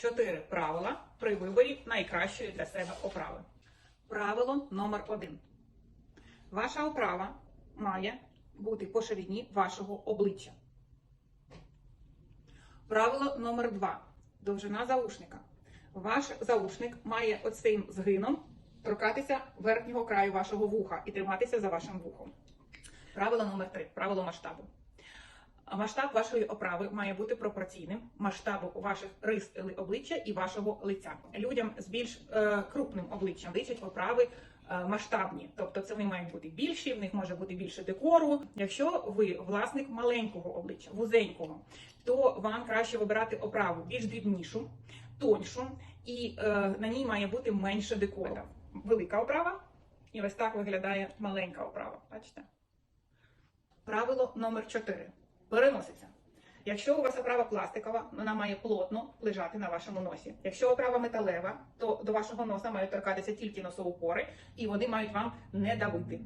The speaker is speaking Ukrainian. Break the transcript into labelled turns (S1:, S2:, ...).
S1: Чотири правила при виборі найкращої для себе оправи. Правило номер один. Ваша оправа має бути по ширині вашого обличчя. Правило номер два. Довжина заушника. Ваш заушник має оцим згином торкатися верхнього краю вашого вуха і триматися за вашим вухом. Правило номер три. Правило масштабу. Масштаб вашої оправи має бути пропорційним масштабу ваших рис обличчя і вашого лиця. Людям з більш е, крупним обличчям личать оправи е, масштабні, тобто це вони мають бути більші, в них може бути більше декору. Якщо ви власник маленького обличчя, вузенького, то вам краще вибирати оправу більш дрібнішу, тоньшу, і е, на ній має бути менше декору. Велика оправа, і ось так виглядає маленька оправа. Бачите? Правило номер 4. Переноситься. Якщо у вас оправа пластикова, вона має плотно лежати на вашому носі. Якщо оправа металева, то до вашого носа мають торкатися тільки носоупори, і вони мають вам не давити.